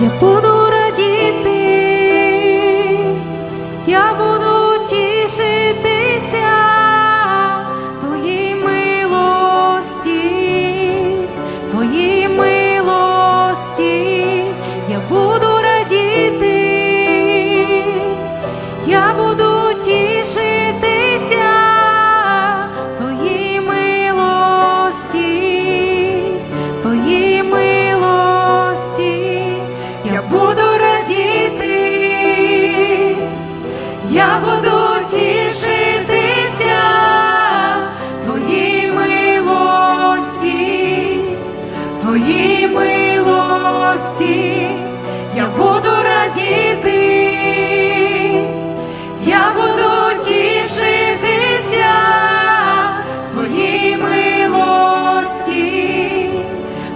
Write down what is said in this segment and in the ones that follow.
எப்போதும்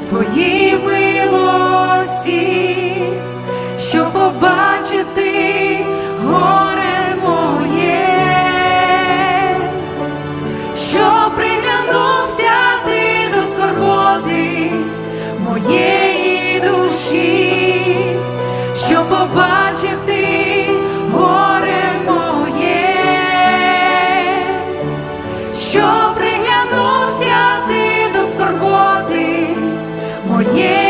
твоє. yeah.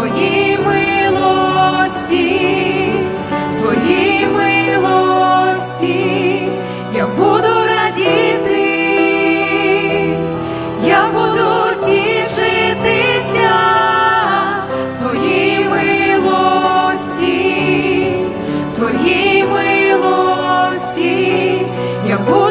твоїй милості, в твоїй милості я буду радіти, я буду тішитися, в твоїй милості, в твоїй милості я буду.